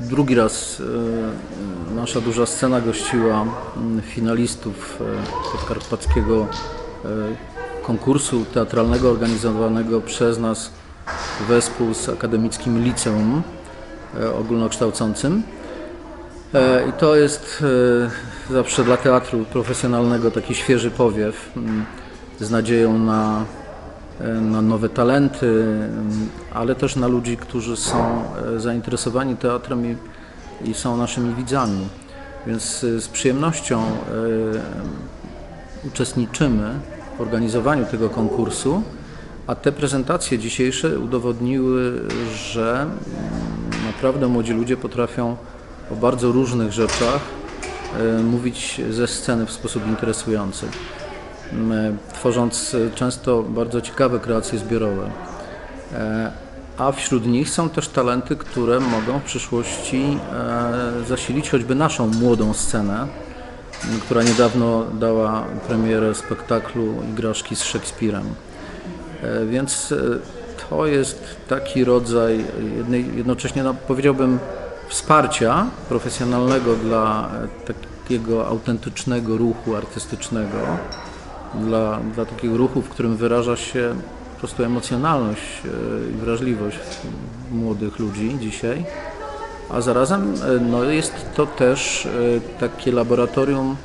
drugi raz e, nasza duża scena gościła finalistów e, podkarpackiego e, konkursu teatralnego organizowanego przez nas wespół z Akademickim Liceum Ogólnokształcącym. I to jest zawsze dla teatru profesjonalnego taki świeży powiew z nadzieją na, na nowe talenty, mm, ale też na ludzi, którzy są e, zainteresowani teatrem i, i są naszymi widzami. Więc e, z przyjemnością e, uczestniczymy w organizowaniu tego konkursu, a te prezentacje dzisiejsze udowodniły, że mm, naprawdę młodzi ludzie potrafią o bardzo różnych rzeczach e, mówić ze sceny w sposób interesujący, e, tworząc e, często bardzo ciekawe kreacje zbiorowe. E, A wśród nich są też talenty, które mogą w przyszłości e, zasilić choćby naszą młodą scenę, która niedawno dała premierę spektaklu Igraszki z Szekspirem. Więc to jest taki rodzaj jednej, jednocześnie no, powiedziałbym wsparcia profesjonalnego dla takiego autentycznego ruchu artystycznego, dla, dla takiego ruchu, w którym wyraża się po prostu emocjonalność e, i wrażliwość młodych ludzi dzisiaj. A zarazem e, no, jest to też e, takie laboratorium,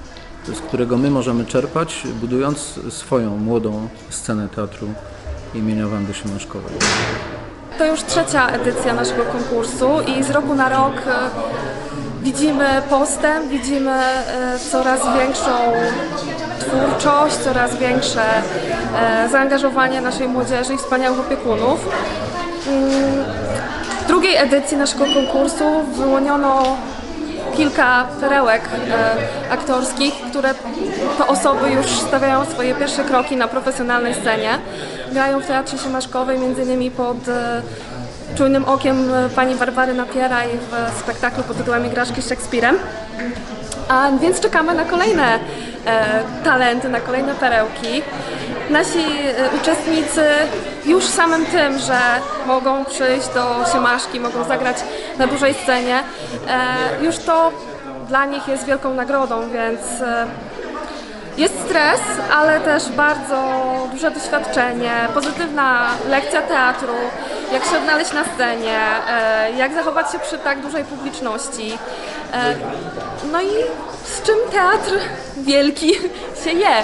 z którego my możemy czerpać, budując swoją młodą scenę teatru imienia Wandy Szymańszkowej. To już trzecia edycja naszego konkursu i z roku na rok widzimy postęp, widzimy e, coraz większą twórczość, coraz większe e, zaangażowanie naszej młodzieży i wspaniałych opiekunów. Mm, W drugiej edycji naszego konkursu wyłoniono kilka perełek e, aktorskich, które to osoby już stawiają swoje pierwsze kroki na profesjonalnej scenie. Grają w Teatrze Siemaszkowej m.in. pod e, czujnym okiem e, pani Barbary Napieraj w spektaklu pod tytułem Igraszki z Szekspirem. A więc czekamy na kolejne e, talenty, na kolejne perełki. Nasi e, uczestnicy już samym tym, że mogą przyjść do Siemaszki, mogą zagrać na dużej scenie, e, już to dla nich jest wielką nagrodą, więc e, jest stres, ale też bardzo duże doświadczenie, pozytywna lekcja teatru, jak się odnaleźć na scenie, e, jak zachować się przy tak dużej publiczności. E, No i z czym teatr wielki się je.